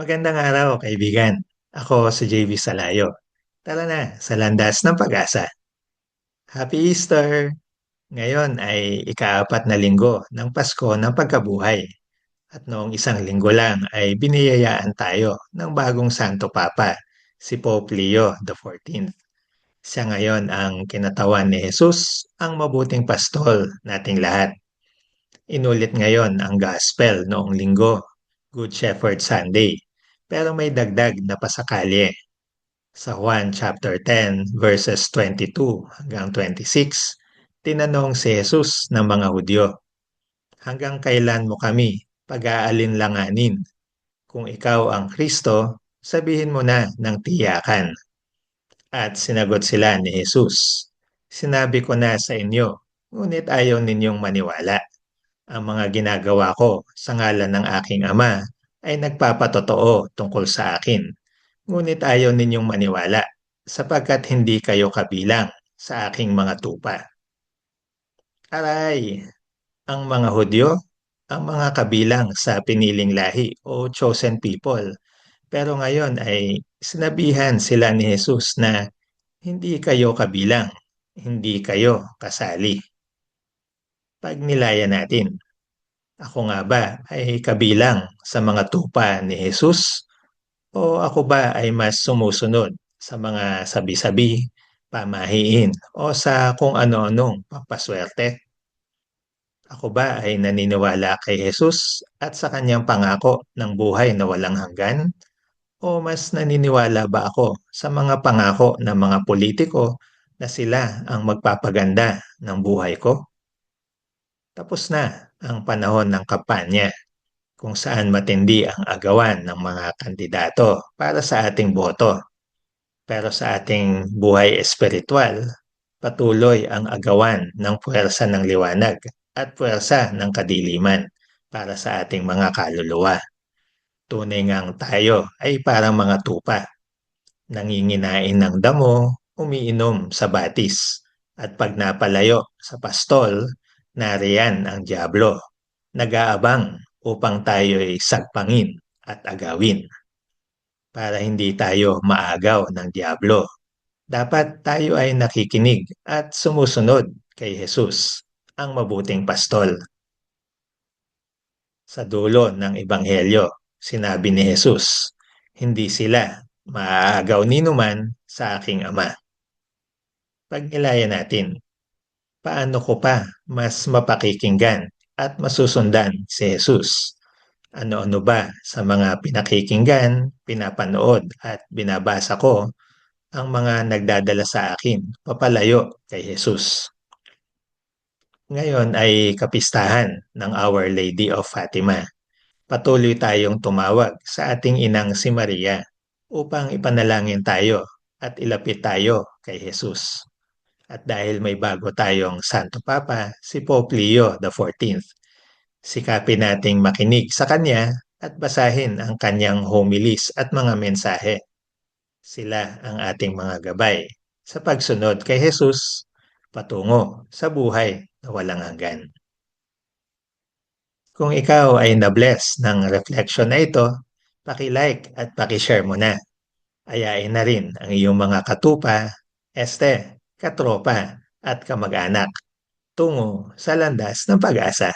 Magandang araw, kaibigan. Ako si JV Salayo. Tara na sa landas ng pag-asa. Happy Easter! Ngayon ay ikaapat na linggo ng Pasko ng Pagkabuhay. At noong isang linggo lang ay biniyayaan tayo ng bagong Santo Papa, si Pope Leo XIV. Siya ngayon ang kinatawan ni Jesus, ang mabuting pastol nating lahat. Inulit ngayon ang gospel noong linggo, Good Shepherd Sunday, pero may dagdag na pasakalye. Sa Juan chapter 10 verses 22 hanggang 26, tinanong si Jesus ng mga Hudyo, Hanggang kailan mo kami pag-aalinlanganin? Kung ikaw ang Kristo, sabihin mo na ng tiyakan. At sinagot sila ni Jesus, Sinabi ko na sa inyo, ngunit ayaw ninyong maniwala. Ang mga ginagawa ko sa ngalan ng aking Ama ay nagpapatotoo tungkol sa akin. Ngunit ayaw ninyong maniwala sapagkat hindi kayo kabilang sa aking mga tupa. Aray, ang mga Hudyo, ang mga kabilang sa piniling lahi o chosen people. Pero ngayon ay sinabihan sila ni Jesus na hindi kayo kabilang, hindi kayo kasali. Pag nilaya natin, ako nga ba ay kabilang sa mga tupa ni Jesus? O ako ba ay mas sumusunod sa mga sabi-sabi, pamahiin o sa kung ano-anong pampaswerte? Ako ba ay naniniwala kay Jesus at sa kanyang pangako ng buhay na walang hanggan? O mas naniniwala ba ako sa mga pangako ng mga politiko na sila ang magpapaganda ng buhay ko? Tapos na ang panahon ng kampanya kung saan matindi ang agawan ng mga kandidato para sa ating boto. Pero sa ating buhay espiritual, patuloy ang agawan ng puwersa ng liwanag at puwersa ng kadiliman para sa ating mga kaluluwa. Tunay ngang tayo ay parang mga tupa, nanginginain ng damo, umiinom sa batis, at pag napalayo sa pastol, nariyan ang Diablo, nag-aabang upang tayo'y sagpangin at agawin. Para hindi tayo maagaw ng Diablo, dapat tayo ay nakikinig at sumusunod kay Jesus ang mabuting pastol. Sa dulo ng Ebanghelyo, sinabi ni Jesus, hindi sila maaagaw ni numan sa aking Ama. Pagnilaya natin, paano ko pa mas mapakikinggan at masusundan si Jesus? Ano-ano ba sa mga pinakikinggan, pinapanood at binabasa ko ang mga nagdadala sa akin papalayo kay Jesus? Ngayon ay kapistahan ng Our Lady of Fatima. Patuloy tayong tumawag sa ating inang si Maria upang ipanalangin tayo at ilapit tayo kay Jesus. At dahil may bago tayong Santo Papa, si Pope Leo XIV, sikapin nating makinig sa kanya at basahin ang kanyang homilies at mga mensahe. Sila ang ating mga gabay sa pagsunod kay Jesus patungo sa buhay na walang hanggan. Kung ikaw ay na-bless ng reflection na ito, paki-like at paki-share mo na. Ayain na rin ang iyong mga katupa, este, katropa at kamag-anak tungo sa landas ng pag-asa.